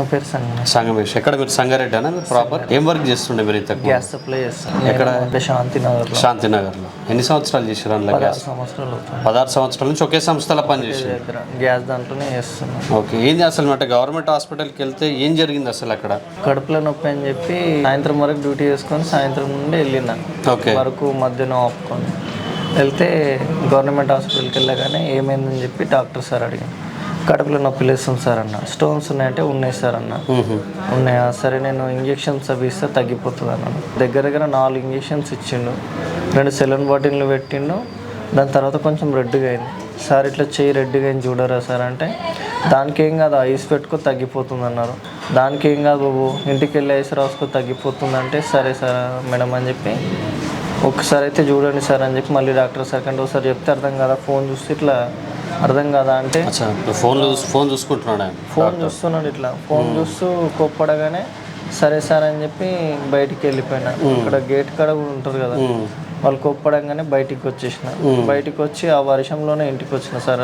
నా పేరు సంగ సంగమేష్ ఎక్కడ మీరు సంగారెడ్డి. అన్న ప్రాపర్ ఏం వర్క్ చేస్తుండే మీరు ఇంతకు గ్యాస్ సప్లై చేస్తాను. ఎక్కడ? అంటే శాంతినగర్లో. ఎన్ని సంవత్సరాలు చేసారు అందులో గ్యాస్ సంవత్సరాలు పదహారు సంవత్సరాల నుంచి ఒకే సంస్థలో పనిచేసారు దగ్గర. గ్యాస్ దాంట్లోనే చేస్తున్నాను. ఓకే. ఏంది అసలు అంటే గవర్నమెంట్ హాస్పిటల్కి వెళ్తే ఏం జరిగింది అసలు అక్కడ? కడుపులో నొప్పి అని చెప్పి సాయంత్రం వరకు డ్యూటీ చేసుకొని సాయంత్రం నుండి వెళ్ళిన. ఓకే. వరకు మధ్యాహ్నం ఆపుకొని. వెళ్తే గవర్నమెంట్ హాస్పిటల్కి వెళ్ళగానే ఏమైందని చెప్పి డాక్టర్ సార్ అడిగాను కడుపులో నొప్పి లేస్తుంది సార్ అన్న. స్టోన్స్ ఉన్నాయంటే ఉన్నాయి సార్ అన్న. ఉన్నాయా? సరే నేను ఇంజెక్షన్స్ అవి ఇస్తే తగ్గిపోతుంది అన్నాను దగ్గర దగ్గర నాలుగు ఇంజెక్షన్స్ ఇచ్చిండు. రెండు సెలూన్ బాటిల్లు పెట్టిండు. దాని తర్వాత కొంచెం రెడ్గా అయింది. సార్ ఇట్లా చెయ్యి రెడ్గా అయింది చూడరా సార్ అంటే దానికి ఏం కాదు ఐస్ పెట్టుకో తగ్గిపోతుంది అన్నారు. దానికి ఏం కాదు బాబు ఇంటికి వెళ్ళి ఐస్ రాసుకో తగ్గిపోతుంది అంటే సరే సార్ మేడం అని చెప్పి ఒకసారి అయితే చూడండి సార్ అని చెప్పి మళ్ళీ డాక్టర్ సెకండ్ ఒకసారి చెప్తే అర్థం కదా? ఫోన్ చూస్తే ఇట్లా అర్థం కదా అంటే? ఫోన్లో ఫోన్ చూసుకుంటున్నాడు? ఆయన ఫోన్ చూస్తున్నాడు ఇట్లా. ఫోన్ చూస్తూ కోప్పడగానే సరే సార్ అని చెప్పి బయటికి వెళ్ళిపోయినా. ఇక్కడ గేట్ కాడ కూడా ఉంటారు కదా. వాళ్ళు కోప్పడంగానే బయటికి వచ్చేసిన. బయటికి వచ్చి ఆ వర్షంలోనే ఇంటికి వచ్చిన సార్